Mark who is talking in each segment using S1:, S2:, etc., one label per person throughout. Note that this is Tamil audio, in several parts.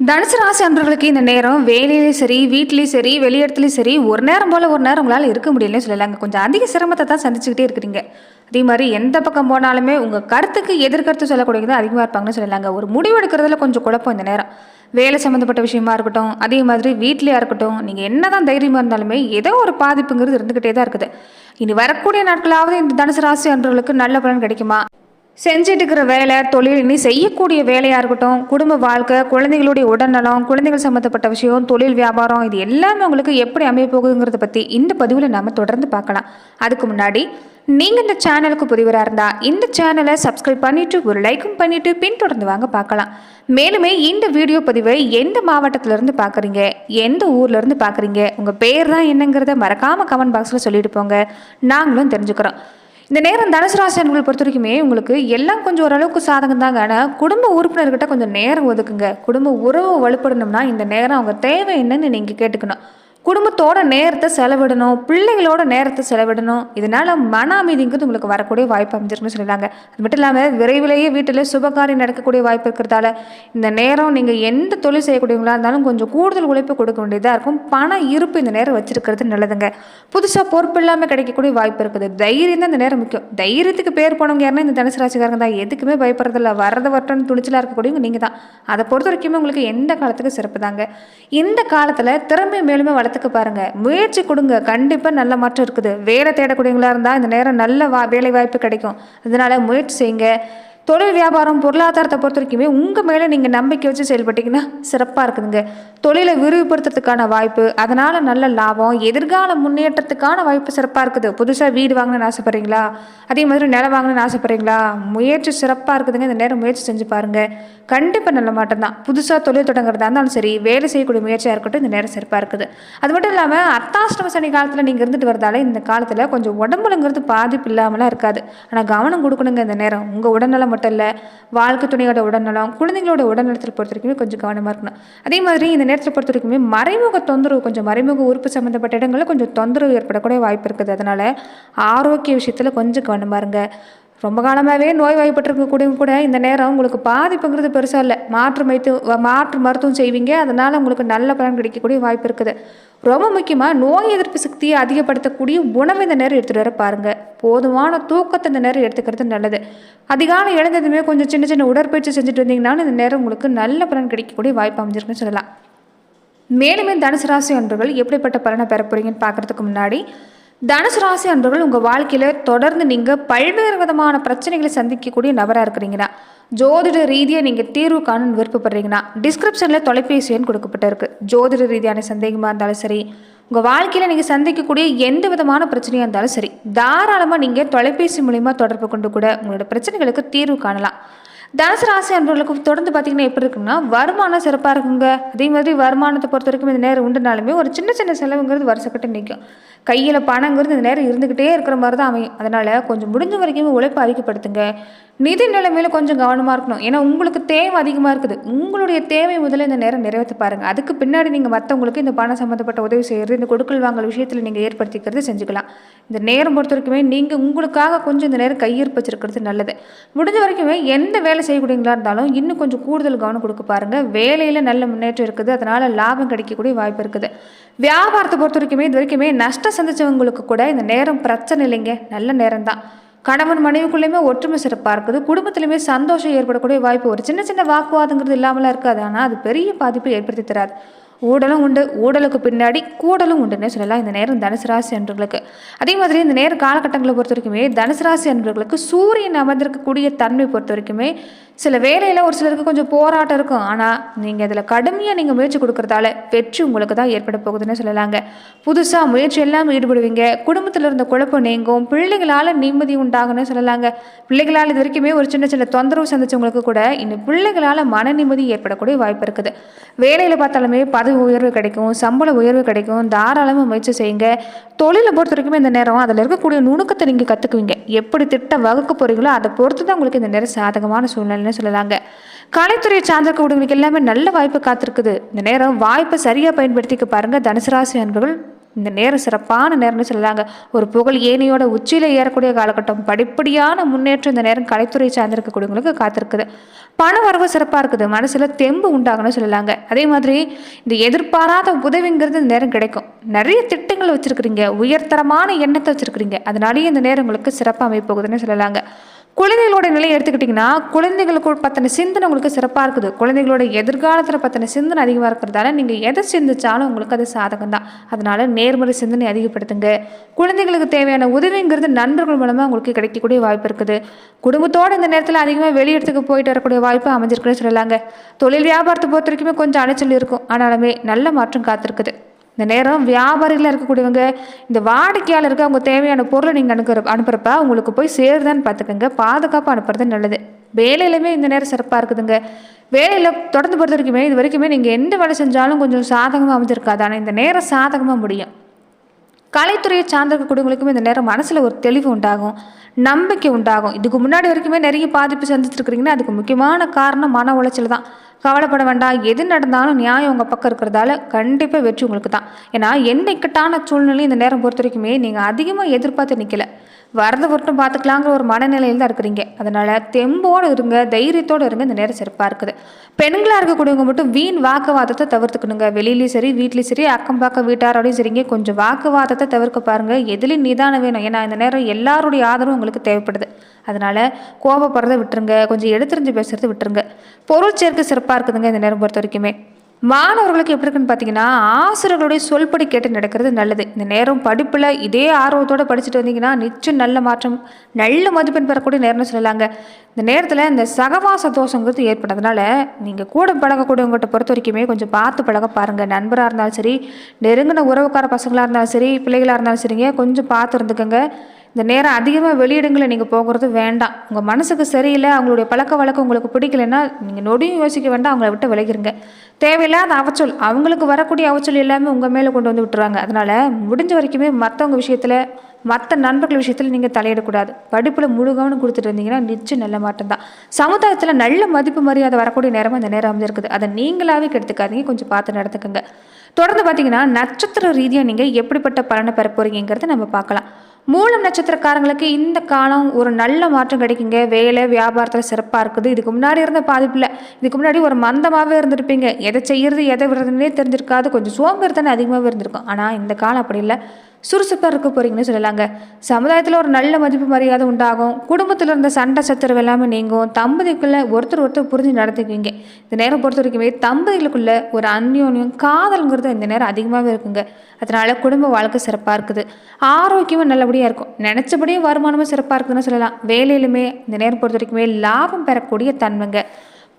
S1: தனுசு ராசி அன்பர்களுக்கு இந்த நேரம் வேலையிலையும் சரி வீட்லேயும் சரி வெளியிடத்துலையும் சரி ஒரு நேரம் போல் ஒரு நேரம் உங்களால் இருக்க முடியலன்னு சொல்லலாங்க. கொஞ்சம் அதிக சிரமத்தை தான் சந்திச்சுக்கிட்டே இருக்கிறீங்க. அதே மாதிரி எந்த பக்கம் போனாலுமே உங்கள் கருத்துக்கு எதிர்கருத்து சொல்லக்கூடியது அதிகமாக இருப்பாங்கன்னு சொல்லலாங்க. ஒரு முடிவு எடுக்கிறதுல கொஞ்சம் குழப்பம் இந்த நேரம். வேலை சம்மந்தப்பட்ட விஷயமா இருக்கட்டும் அதே மாதிரி வீட்லேயா இருக்கட்டும் நீங்கள் என்ன தான் தைரியமாக இருந்தாலுமே ஏதோ ஒரு பாதிப்புங்கிறது இருந்துக்கிட்டே தான் இருக்குது. இனி வரக்கூடிய நாட்களாவது இந்த தனுசு ராசி அன்பர்களுக்கு நல்ல பலன் கிடைக்குமா? செஞ்சிட்டு இருக்கிற வேலை தொழில் இனி செய்யக்கூடிய வேலையாக இருக்கட்டும் குடும்ப வாழ்க்கை குழந்தைகளுடைய உடல்நலம் குழந்தைகள் சம்மந்தப்பட்ட விஷயம் தொழில் வியாபாரம் இது எல்லாமே உங்களுக்கு எப்படி அமைய போகுதுங்கிறத பற்றி இந்த பதிவில் நாம் தொடர்ந்து பார்க்கலாம். அதுக்கு முன்னாடி நீங்கள் இந்த சேனலுக்கு புதிவராக இருந்தால் இந்த சேனலை சப்ஸ்கிரைப் பண்ணிவிட்டு ஒரு லைக்கும் பண்ணிவிட்டு பின்தொடர்ந்து வாங்க பார்க்கலாம். மேலுமே இந்த வீடியோ பதிவை எந்த மாவட்டத்திலேருந்து பார்க்குறீங்க எந்த ஊர்லேருந்து பார்க்குறீங்க உங்கள் பேர் தான் என்னங்கிறத மறக்காமல் கமெண்ட் பாக்ஸில் சொல்லிட்டு போங்க. நாங்களும் தெரிஞ்சுக்கிறோம். இந்த நேரம் தனுசு ராசி அன்புகளை பொறுத்த வரைக்குமே உங்களுக்கு எல்லாம் கொஞ்சம் ஓரளவுக்கு சாதகம் தாங்க. ஆனால் குடும்ப உறுப்பினர்கிட்ட கொஞ்சம் நேரம் ஒதுக்குங்க. குடும்ப உறவு வலுப்படணும்னா இந்த நேரம் அவங்க தேவை என்னன்னு நீங்கள் கேட்டுக்கணும். குடும்பத்தோட நேரத்தை செலவிடணும் பிள்ளைகளோட நேரத்தை செலவிடணும். இதனால மன அமைதிங்கிறது உங்களுக்கு வரக்கூடிய வாய்ப்பு அமைஞ்சிருக்குன்னு சொல்லிடுறாங்க அது மட்டும் இல்லாமல் விரைவிலேயே வீட்டில் சுபகாரியம் நடக்கக்கூடிய வாய்ப்பு இருக்கிறதால இந்த நேரம் நீங்கள் எந்த தொழில் செய்யக்கூடியவங்களா இருந்தாலும் கொஞ்சம் கூடுதல் உழைப்பு கொடுக்க வேண்டியதாக இருக்கும். பண இருப்பு இந்த நேரம் வச்சிருக்கிறது நல்லதுங்க. புதுசாக பொறுப்பு இல்லாமல் கிடைக்கக்கூடிய வாய்ப்பு இருக்குது. தைரியம் தான் இந்த நேரம் முக்கியம். தைரியத்துக்கு பேர் போனவங்க யாருன்னா இந்த தனுசு ராசிக்காரங்க தான். எதுக்குமே பயப்படுறதில்ல. வரத வரட்டும்னு துணிச்சலாக இருக்கக்கூடியவங்க நீங்கள் தான் அதை பொறுத்த வரைக்குமே உங்களுக்கு எந்த காலத்துக்கு சிறப்பு தாங்க இந்த காலத்தில் திறமை மேலுமே வளர்த்துக்க பாருங்க. முயற்சி கொடுங்க. கண்டிப்பாக நல்ல மாற்றம் இருக்குது. வேலை தேடக்கூடியவங்களா இருந்தால் இந்த நேரம் நல்ல வா வேலை வாய்ப்பு கிடைக்கும். அதனால முயற்சி செய்யுங்க. தொழில் வியாபாரம் பொருளாதாரத்தை பொறுத்த வரைக்குமே உங்கள் மேலே நீங்கள் நம்பிக்கை வச்சு செயல்பட்டீங்கன்னா சிறப்பாக இருக்குதுங்க. தொழிலை விரிவுபடுத்துறதுக்கான வாய்ப்பு அதனால் நல்ல லாபம் எதிர்கால முன்னேற்றத்துக்கான வாய்ப்பு சிறப்பாக இருக்குது. புதுசாக வீடு வாங்கணும்னு ஆசைப்பட்றீங்களா? அதே மாதிரி நிலம் வாங்கணும்னு ஆசைப்பட்றீங்களா? முயற்சி சிறப்பாக இருக்குதுங்க. இந்த நேரம் முயற்சி செஞ்சு பாருங்கள் கண்டிப்பாக நல்ல மாட்டம் தான். புதுசாக தொழில் தொடங்குறதா இருந்தாலும் சரி வேலை செய்யக்கூடிய முயற்சியாக இருக்கட்டும் இந்த நேரம் சிறப்பாக இருக்குது. அது மட்டும் இல்லாமல் அர்த்தாஷ்டம சனி காலத்தில் நீங்கள் இருந்துட்டு வரதால இந்த காலத்தில் கொஞ்சம் உடம்புலங்கிறது பாதிப்பு இல்லாமலாம் இருக்காது. ஆனால் கவனம் கொடுக்கணுங்க இந்த நேரம். உங்கள் உடல்நலம் மட்டும் இல்லை வாழ்க்கை துணையோட உடல்நலம் குழந்தைங்களோட உடல்நலத்தில் பொறுத்த வரைக்குமே கொஞ்சம் கவனமாக இருக்கணும். அதே மாதிரி இந்த நேரத்தில் பொறுத்த வரைக்குமே மறைமுக தொந்தரவு கொஞ்சம் மறைமுக உறுப்பு சம்மந்தப்பட்ட இடங்களில் கொஞ்சம் தொந்தரவு ஏற்படக்கூடிய வாய்ப்பு இருக்குது. அதனால் ஆரோக்கிய விஷயத்தில் கொஞ்சம் கவனமாக இருங்க. ரொம்ப காலமாகவே நோய் வாய்ப்பட்டிருக்கக்கூடியவங்க கூட இந்த நேரம் உங்களுக்கு பாதிப்புங்கிறது பெருசாக இல்லை. மாற்று மைத்து மாற்று மருத்துவம் செய்வீங்க. அதனால் உங்களுக்கு நல்ல பலன் கிடைக்கக்கூடிய வாய்ப்பு இருக்குது. ரொம்ப முக்கியமாக நோய் எதிர்ப்பு சக்தியை அதிகப்படுத்தக்கூடிய உணவு இந்த நேரம் எடுத்துகிட்டு வர பாருங்கள் போதுமான தூக்கத்தை இந்த நேரம் எடுத்துக்கிறது நல்லது. அதிகாலம் எழுந்ததுமே கொஞ்சம் சின்ன சின்ன உடற்பயிற்சி செஞ்சுட்டு வந்தீங்கன்னாலும் இந்த நேரம் உங்களுக்கு நல்ல பலன் கிடைக்கக்கூடிய வாய்ப்பு அமைஞ்சிருக்குன்னு சொல்லலாம். மேலுமே தனுசு ராசி அன்பர்கள் எப்படிப்பட்ட பலனை பெற போகிறீங்கன்னு பார்க்கறதுக்கு முன்னாடி தனுசு ராசி அன்பர்கள் உங்கள் வாழ்க்கையில் தொடர்ந்து நீங்கள் பல்வேறு விதமான பிரச்சனைகளை சந்திக்கக்கூடிய நபராக இருக்கிறீங்கன்னா ஜோதிட ரீதியாக நீங்கள் தீர்வு காண விருப்பப்படுறீங்கன்னா டிஸ்கிரிப்ஷனில் தொலைபேசி எண் கொடுக்கப்பட்டிருக்கு. ஜோதிட ரீதியான சந்தேகமாக இருந்தாலும் சரி உங்கள் வாழ்க்கையில் நீங்கள் சந்திக்கக்கூடிய எந்த விதமான பிரச்சனையாக இருந்தாலும் சரி தாராளமாக நீங்கள் தொலைபேசி மூலிமா தொடர்பு கொண்டு கூட உங்களோட பிரச்சனைகளுக்கு தீர்வு காணலாம். தனுசு ராசி அன்பர்களுக்கு தொடர்ந்து பார்த்தீங்கன்னா எப்படி இருக்குன்னா வருமானம் சிறப்பாக இருக்குங்க. அதே மாதிரி வருமானத்தை பொறுத்த வரைக்கும் இந்த நேரம் உண்டுனாலுமே ஒரு சின்ன சின்ன செலவுங்கிறது வருஷப்பட்டு நிற்கும் கையில் பணங்கிறது இந்த நேரம் இருந்துக்கிட்டே இருக்கிற மாதிரி தான் அமையும். அதனால் கொஞ்சம் முடிஞ்ச வரைக்கும் உழைப்பு அதிகப்படுத்துங்க. நிதி நிலைமையில் கொஞ்சம் கவனமாக இருக்கணும். ஏன்னா உங்களுக்கு தேவை அதிகமாக இருக்குது. உங்களுடைய தேவை முதல்ல இந்த நேரம் நிறைவேற்ற பாருங்கள் அதுக்கு பின்னாடி நீங்கள் மற்றவங்களுக்கு இந்த பணம் சம்மந்தப்பட்ட உதவி செய்கிறது இந்த கொடுக்கல் வாங்கல் விஷயத்தில் நீங்கள் ஏற்படுத்திக்கிறது செஞ்சுக்கலாம். இந்த நேரம் பொறுத்த வரைக்குமே நீங்கள் உங்களுக்காக கொஞ்சம் இந்த நேரம் கையிருப்பு வச்சுருக்கிறது நல்லது. முடிஞ்ச வரைக்குமே எந்த வேலை செய்யக்கூடியங்களா இருந்தாலும் இன்னும் கொஞ்சம் கூடுதல் கவனம் கொடுக்க பாருங்கள் வேலையில் நல்ல முன்னேற்றம் இருக்குது. அதனால் லாபம் கிடைக்கக்கூடிய வாய்ப்பு இருக்குது. வியாபாரத்தை பொறுத்த வரைக்குமே இது வரைக்குமே நஷ்டம் சந்திச்சவங்களுக்கு கூட இந்த நேரம் பிரச்சனை இல்லைங்க. நல்ல நேரம் தான் கணவன் மனைவிக்குள்ளேயுமே ஒற்றுமை சிறப்பாக இருக்குது. குடும்பத்துலையுமே சந்தோஷம் ஏற்படக்கூடிய வாய்ப்பு ஒரு சின்ன சின்ன வாக்குவாதங்கிறது இல்லாமலாம் இருக்காது. ஆனால் அது பெரிய பாதிப்பை ஏற்படுத்தி தராது. ஊடலும் உண்டு. ஊடலுக்கு பின்னாடி கூடலும் உண்டுன்னே சொல்லலாம். இந்த நேரம் தனுசு ராசி அன்பர்களுக்கு. அதே மாதிரி இந்த நேர காலகட்டங்களை பொறுத்த வரைக்குமே தனுசு ராசி அன்பர்களுக்கு சூரியன் அமர்ந்திருக்கக்கூடிய தன்மை பொறுத்த வரைக்குமே சில வேலையில் ஒரு சிலருக்கு கொஞ்சம் போராட்டம் இருக்கும். ஆனால் நீங்கள் இதில் கடுமையாக நீங்கள் முயற்சி கொடுக்குறதால வெற்றி உங்களுக்கு தான் ஏற்பட போகுதுன்னு சொல்லலாங்க. புதுசாக முயற்சி எல்லாம் ஈடுபடுவீங்க. குடும்பத்தில் இருந்த குழப்பம் நீங்கும். பிள்ளைகளால் நிம்மதி உண்டாகும்னு சொல்லலாங்க. பிள்ளைகளால் இது வரைக்குமே ஒரு சின்ன சின்ன தொந்தரவு சந்திச்சவங்களுக்கு கூட இந்த பிள்ளைகளால் மன நிம்மதி ஏற்படக்கூடிய வாய்ப்பு இருக்குது. வேலையில் பார்த்தாலுமே பதவி உயர்வு கிடைக்கும். சம்பள உயர்வு கிடைக்கும். தாராளமாக முயற்சி செய்யுங்க. தொழிலை பொறுத்த வரைக்குமே இந்த நேரம் அதில் இருக்கக்கூடிய நுணுக்கத்தை நீங்கள் கற்றுக்குவீங்க எப்படி திட்டம் வகுக்க போகிறீங்களோ அதை பொறுத்து தான் உங்களுக்கு இந்த நேரம் சாதகமான சூழ்நிலை அப்படின்னு சொல்லலாங்க. கலைத்துறையை சார்ந்திருக்கக்கூடியவங்களுக்கு எல்லாமே நல்ல வாய்ப்பு காத்திருக்குது. இந்த நேரம் வாய்ப்பை சரியாக பயன்படுத்திக்க பாருங்கள் தனுசுராசி அன்பர்கள் இந்த நேரம் சிறப்பான நேரம்னு சொல்லலாங்க. ஒரு புகழ் ஏனையோட உச்சியில் ஏறக்கூடிய காலகட்டம். படிப்படியான முன்னேற்றம் இந்த நேரம் கலைத்துறை சார்ந்திருக்கக்கூடியவங்களுக்கு காத்திருக்குது. பண வரவு சிறப்பாக இருக்குது. மனசில் தெம்பு உண்டாகணும்னு சொல்லலாங்க. அதே மாதிரி இந்த எதிர்பாராத உதவிங்கிறது இந்த நேரம் கிடைக்கும். நிறைய திட்டங்கள் வச்சுருக்கிறீங்க. உயர்தரமான எண்ணத்தை வச்சுருக்கிறீங்க. அதனாலேயே இந்த நேரம் உங்களுக்கு சிறப்பாக அமைப்போகுதுன்னு சொல்லலாங்க. குழந்தைகளோட நிலையை எடுத்துக்கிட்டிங்கன்னா குழந்தைகளுக்கு பற்றின சிந்தனை உங்களுக்கு சிறப்பாக இருக்குது. குழந்தைகளோட எதிர்காலத்தில் பற்றின சிந்தனை அதிகமாக இருக்கிறதால நீங்கள் எதை சிந்திச்சாலும் உங்களுக்கு அது சாதகம் தான் அதனால் நேர்மறை சிந்தனை அதிகப்படுத்துங்க. குழந்தைகளுக்கு தேவையான உதவிங்கிறது நண்பர்கள் மூலமாக உங்களுக்கு கிடைக்கக்கூடிய வாய்ப்பு இருக்குது. குடும்பத்தோடு இந்த நேரத்தில் அதிகமாக வெளியிடத்துக்கு போயிட்டு வரக்கூடிய வாய்ப்பு அமைஞ்சிருக்குன்னு சொல்லலாங்க. தொழில் வியாபாரத்தை பொறுத்த வரைக்குமே கொஞ்சம் அலைச்சல் இருக்கும். ஆனாலுமே நல்ல மாற்றம் காத்திருக்குது. இந்த நேரம் வியாபாரிகளாக இருக்கக்கூடியவங்க இந்த வாடிக்கையாளருக்கு அவங்க தேவையான பொருளை நீங்கள் அனுப்புற அனுப்புகிறப்ப உங்களுக்கு போய் சேருதான்னு பார்த்துக்கோங்க. பாதுகாப்பாக அனுப்புறது நல்லது. வேலையிலுமே இந்த நேரம் சிறப்பாக இருக்குதுங்க. வேலையில் தொடர்ந்து பொறுத்த வரைக்குமே இது வரைக்குமே நீங்கள் எந்த வேலை செஞ்சாலும் கொஞ்சம் சாதகமாக அமைஞ்சிருக்காது. ஆனால் இந்த நேரம் சாதகமாக முடியும். கலைத்துறையை சார்ந்திருக்கக்கூடியவங்களுக்கும் இந்த நேரம் மனசில் ஒரு தெளிவு உண்டாகும். நம்பிக்கை உண்டாகும். இதுக்கு முன்னாடி வரைக்குமே நிறைய பாதிப்பு சந்திச்சிருக்கிறீங்கன்னா அதுக்கு முக்கியமான காரணம் மன உளைச்சல் தான். கவலைப்பட வேண்டாம் எது நடந்தாலும் நியாயம் உங்கள் பக்கம் இருக்கிறதால கண்டிப்பாக வெற்றி உங்களுக்கு தான் ஏன்னா எந்த இக்கட்டான சூழ்நிலை இந்த நேரம் பொறுத்த வரைக்குமே நீங்கள் அதிகமாக எதிர்பார்த்து நிற்கல வரது மட்டும் பார்த்துக்கலாங்கிற ஒரு மனநிலையில் தான் இருக்கிறீங்க. அதனால் தெம்போடு இருங்க தைரியத்தோடு இருங்க. இந்த நேரம் சிறப்பாக இருக்குது. பெண்களாக இருக்கக்கூடியவங்க மட்டும் வீண் வாக்குவாதத்தை தவிர்த்துக்கணுங்க. வெளியிலையும் சரி வீட்லேயும் சரி அக்கம் பக்கம் வீட்டாரோடையும் சரிங்க. கொஞ்சம் வாக்குவாதத்தை தவிர்க்க பாருங்கள் எதுலேயும் நிதானம் வேணும். ஏன்னா இந்த நேரம் எல்லாருடைய ஆதரவும் உங்களுக்கு தேவைப்படுது. அதனால் கோபப்படுறதை விட்டுருங்க. கொஞ்சம் எடுத்துரிஞ்சு பேசுகிறத விட்டுருங்க. பொருள் சேர்க்கை சிறப்பாக இருக்குதுங்க இந்த நேரம் பொறுத்த வரைக்குமே. மாணவர்களுக்கு எப்படி இருக்குன்னு பார்த்தீங்கன்னா ஆசிரியர்களுடைய சொல்படி கேட்டு நடக்கிறது நல்லது. இந்த நேரம் படிப்பில் இதே ஆர்வத்தோடு படிச்சுட்டு வந்தீங்கன்னா நிச்சயம் நல்ல மாற்றம் நல்ல மதிப்பெண் பெறக்கூடிய நேரம்னு சொல்லலாங்க. இந்த நேரத்தில் இந்த சகவாச தோஷங்கிறது ஏற்பட்டதுனால நீங்கள் கூட பழகக்கூடியவங்ககிட்ட பொறுத்த வரைக்குமே கொஞ்சம் பார்த்து பழக பாருங்கள் நண்பராக இருந்தாலும் சரி நெருங்கின உறவுக்கார பசங்களாக இருந்தாலும் சரி பிள்ளைகளாக இருந்தாலும் சரிங்க கொஞ்சம் பார்த்து இருந்துக்கோங்க. இந்த நேரம் அதிகமாக வெளியிடங்களை நீங்கள் போகிறது வேண்டாம். உங்கள் மனசுக்கு சரியில்லை அவங்களுடைய பழக்க வழக்கம் உங்களுக்கு பிடிக்கலைன்னா நீங்கள் நொடியும் யோசிக்க வேண்டாம் அவங்கள விட்டு விலகிருங்க. தேவையில்லாத அவச்சொல் அவங்களுக்கு வரக்கூடிய அவச்சொல் எல்லாமே உங்கள் மேலே கொண்டு வந்து விட்டுருவாங்க. அதனால் முடிஞ்ச வரைக்குமே மற்றவங்க விஷயத்தில் மற்ற நண்பர்கள் விஷயத்தில் நீங்கள் தலையிடக்கூடாது. படிப்பில் முழு கவனம் கொடுத்துட்டு இருந்தீங்கன்னா நிச்சயம் நல்ல மாற்றம் தான். சமுதாயத்தில் நல்ல மதிப்பு மரியாதை வரக்கூடிய நேரமாக இந்த நேரம் அமைஞ்சிருக்குது. அதை நீங்களாகவே கெடுத்துக்காதீங்க. கொஞ்சம் பார்த்து நடத்துக்குங்க தொடர்ந்து பார்த்தீங்கன்னா நட்சத்திர ரீதியாக நீங்கள் எப்படிப்பட்ட பலனை பெற போகிறீங்கிறத நம்ம பார்க்கலாம். மூலம் நட்சத்திரக்காரங்களுக்கு இந்த காலம் ஒரு நல்ல மாற்றம் கிடைக்குங்க. வேலை வியாபாரத்தில் சிறப்பாக இருக்குது. இதுக்கு முன்னாடி இருந்த பாதிப்பில் இதுக்கு முன்னாடி ஒரு மந்தமாகவே இருந்திருப்பீங்க. எதை செய்யறது எதை விடுறதுன்னே தெரிஞ்சிருக்காது. கொஞ்சம் சோம்பேறித்தனம் அதிகமாகவே இருந்திருக்கும். ஆனால் இந்த காலம் அப்படி இல்லை. சுறுசுறுப்பாக இருக்க போகிறீங்கன்னு சொல்லலாங்க. சமுதாயத்தில் ஒரு நல்ல மதிப்பு மரியாதை உண்டாகும். குடும்பத்தில் இருந்த சண்டை சச்சரவு எல்லாமே நீங்கும். தம்பதிக்குள்ளே ஒருத்தர் ஒருத்தர் புரிஞ்சு நடத்திக்குவீங்க இந்த நேரம் பொறுத்த வரைக்குமே தம்பதிகளுக்குள்ள ஒரு அந்யோன்யம் காதல்ங்கிறது இந்த நேரம் அதிகமாகவே இருக்குங்க. அதனால் குடும்ப வாழ்க்கை சிறப்பாக இருக்குது. ஆரோக்கியமும் நல்லபடியாக இருக்கும். நினச்சபடியே வருமானமும் சிறப்பாக இருக்குதுன்னு சொல்லலாம். வேலையிலுமே இந்த நேரம் பொறுத்த வரைக்குமே லாபம் பெறக்கூடிய தன்மைங்க.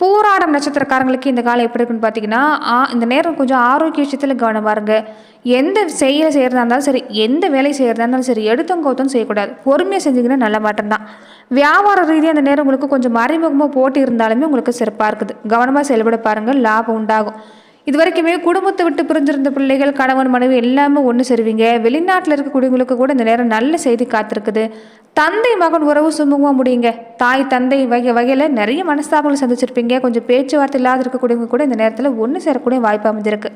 S1: பூராடம் நட்சத்திரக்காரங்களுக்கு இந்த காலம் எப்படி இருக்குன்னு பார்த்தீங்கன்னா இந்த நேரம் கொஞ்சம் ஆரோக்கிய விஷயத்தில் கவனமாக இருங்க. எந்த செய்ய செய்கிறதா இருந்தாலும் சரி எந்த வேலை செய்கிறதா இருந்தாலும் சரி எடுத்தும் கௌத்தம் செய்யக்கூடாது. பொறுமையாக செஞ்சிங்கன்னா நல்ல மாற்றம்தான் வியாபார ரீதியாக அந்த நேரம் உங்களுக்கு கொஞ்சம் மறைமுகமாக போட்டி இருந்தாலுமே உங்களுக்கு சிறப்பாக இருக்குது. கவனமாக செயல்பட பாருங்கள் லாபம் உண்டாகும். இது வரைக்குமே குடும்பத்தை விட்டு பிரிஞ்சிருந்த பிள்ளைகள் கணவன் மனைவி எல்லாமே ஒன்று சேருவீங்க. வெளிநாட்டில் இருக்கக்கூடியவங்களுக்கு கூட இந்த நேரம் நல்ல செய்தி காத்திருக்குது. தந்தை மகன் உறவு சுமூகமாக முடியுங்க. தாய் தந்தை வகை வகையில் நிறைய மனஸ்தாபங்கள் சந்திச்சிருப்பீங்க. கொஞ்சம் பேச்சுவார்த்தை இல்லாத இருக்கக்கூடியவங்க கூட இந்த நேரத்தில் ஒன்று சேரக்கூடிய வாய்ப்பு அமைஞ்சிருக்கு.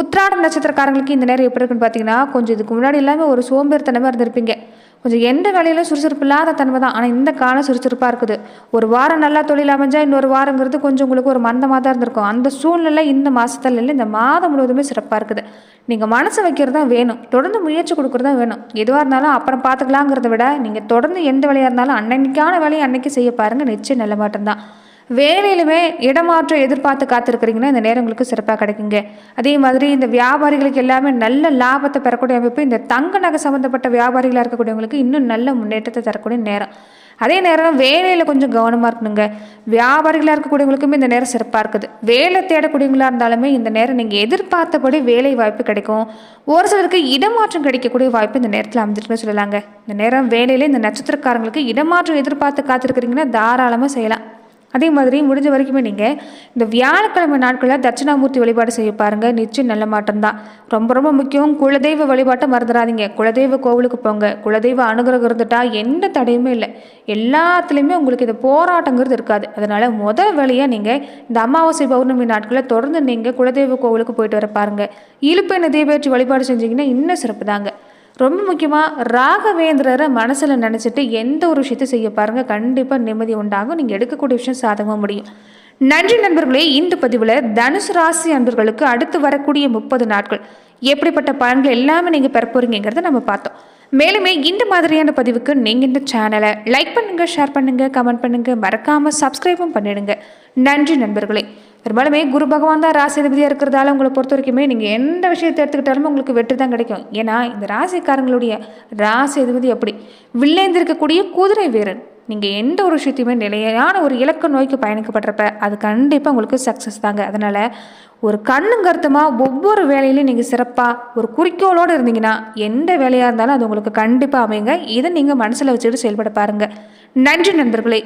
S1: உத்ராடம் நட்சத்திரக்காரங்களுக்கு இந்த நேரம் எப்படி இருக்குன்னு பார்த்தீங்கன்னா கொஞ்சம் இதுக்கு முன்னாடி எல்லாமே ஒரு சோம்பேறித்தனமாக இருந்திருப்பீங்க. கொஞ்சம் எந்த வேலையிலும் சுறுசுறுப்பு இல்லாத தன்மை தான். ஆனால் இந்த காலம் சுறுசுறுப்பாக இருக்குது. ஒரு வாரம் நல்லா தொழில் அமைஞ்சால் இன்னொரு வாரங்கிறது கொஞ்சம் உங்களுக்கு ஒரு மந்தமாக தான் இருந்திருக்கும். அந்த சூழ்நிலை இந்த மாதத்துல இல்லை இந்த மாதம் முழுவதுமே சிறப்பாக இருக்குது. நீங்கள் மனசு வைக்கிறது தான் வேணும். தொடர்ந்து முயற்சி கொடுக்குறது தான் வேணும். எதுவாக இருந்தாலும் அப்புறம் பார்த்துக்கலாங்கிறத விட நீங்கள் தொடர்ந்து எந்த வேலையாக இருந்தாலும் அன்னைக்கான வேலையை அன்னைக்கு செய்ய பாருங்கள் நிச்சயம் நல்ல மாற்றம் தான். வேலையிலுமே இடமாற்றம் எதிர்பார்த்து காத்திருக்கிறீங்கன்னா இந்த நேரம் உங்களுக்கு சிறப்பாக கிடைக்குங்க. அதே மாதிரி இந்த வியாபாரிகளுக்கு எல்லாமே நல்ல லாபத்தை பெறக்கூடிய அமைப்பு இந்த தங்க நகை சம்மந்தப்பட்ட வியாபாரிகளாக இருக்கக்கூடியவங்களுக்கு இன்னும் நல்ல முன்னேற்றத்தை தரக்கூடிய நேரம். அதே நேரம் வேலையில் கொஞ்சம் கவனமாக இருக்கணுங்க. வியாபாரிகளாக இருக்கக்கூடியவங்களுக்குமே இந்த நேரம் சிறப்பாக இருக்குது. வேலை தேடக்கூடியவங்களாக இருந்தாலுமே இந்த நேரம் நீங்கள் எதிர்பார்த்தபடி வேலை வாய்ப்பு கிடைக்கும். ஒரு சிலருக்கு இடமாற்றம் கிடைக்கக்கூடிய வாய்ப்பு இந்த நேரத்தில் அமைஞ்சிருக்குன்னு சொல்லலாங்க. இந்த நேரம் வேலையில் இந்த நட்சத்திரக்காரங்களுக்கு இடமாற்றம் எதிர்பார்த்து காத்திருக்கிறீங்கன்னா தாராளமாக செய்யலாம். அதே மாதிரி முடிஞ்ச வரைக்குமே நீங்கள் இந்த வியாழக்கிழமை நாட்களில் தட்சிணாமூர்த்தி வழிபாடு செய்ய பாருங்கள் நிச்சயம் நல்ல மாற்றம் தான். ரொம்ப ரொம்ப முக்கியம். குலதெய்வ வழிபாட்டை மறந்துடாதீங்க குலதெய்வ கோவிலுக்கு போங்க. குலதெய்வ அனுகிரகம் இருந்துட்டா எந்த தடையுமே இல்லை. எல்லாத்துலேயுமே உங்களுக்கு இந்த போராட்டங்கிறது இருக்காது. அதனால் முதல் வேலையாக நீங்கள் இந்த அமாவாசை பௌர்ணமி நாட்களில் தொடர்ந்து நீங்கள் குலதெய்வ கோவிலுக்கு போயிட்டு வர பாருங்கள் இழுப்பை நதியை வழிபாடு செஞ்சீங்கன்னா இன்னும் சிறப்பு தாங்க ரொம்ப முக்கியமாக ராகவேந்திரரை மனசில் நினச்சிட்டு எந்த ஒரு விஷயத்தை செய்ய பாருங்கள் கண்டிப்பாக நிம்மதி உண்டாகும். நீங்கள் எடுக்கக்கூடிய விஷயம் சாதகமாக முடியும். நன்றி நண்பர்களே இந்த பதிவில் தனுசு ராசி அன்பர்களுக்கு அடுத்து வரக்கூடிய முப்பது நாட்கள் எப்படிப்பட்ட பலன்கள் எல்லாமே நீங்கள் பெற போகிறீங்கிறத நம்ம பார்த்தோம். மேலுமே இந்த மாதிரியான பதிவுக்கு நீங்கள் இந்த சேனலை லைக் பண்ணுங்கள் ஷேர் பண்ணுங்கள் கமெண்ட் பண்ணுங்கள் மறக்காமல் சப்ஸ்கிரைபும் பண்ணிடுங்க. நன்றி நண்பர்களே. பெரும்பாலுமே குரு பகவான் தான் ராசிதிபதியாக இருக்கிறதால உங்களை பொறுத்த வரைக்குமே நீங்கள் எந்த விஷயத்தை எடுத்துக்கிட்டாலுமே உங்களுக்கு வெற்றி தான் கிடைக்கும். ஏன்னா இந்த ராசிக்காரங்களுடைய ராசி அதிபதி அப்படி. வில்லேந்திருக்கக்கூடிய குதிரை வீரன். நீங்கள் எந்த ஒரு விஷயத்தையுமே நிலையான ஒரு இலக்க நோய்க்கு பயணிக்கப்படுறப்ப அது கண்டிப்பாக உங்களுக்கு சக்ஸஸ் தாங்க. அதனால் ஒரு கண்ணும் கருத்துமாக ஒவ்வொரு வேலையிலையும் நீங்கள் சிறப்பாக ஒரு குறிக்கோளோடு இருந்தீங்கன்னா எந்த வேலையாக இருந்தாலும் அது உங்களுக்கு கண்டிப்பாக அமைங்க இதை நீங்கள் மனசில் வச்சுட்டு செயல்பட பாருங்கள் நன்றி நண்பர்களே.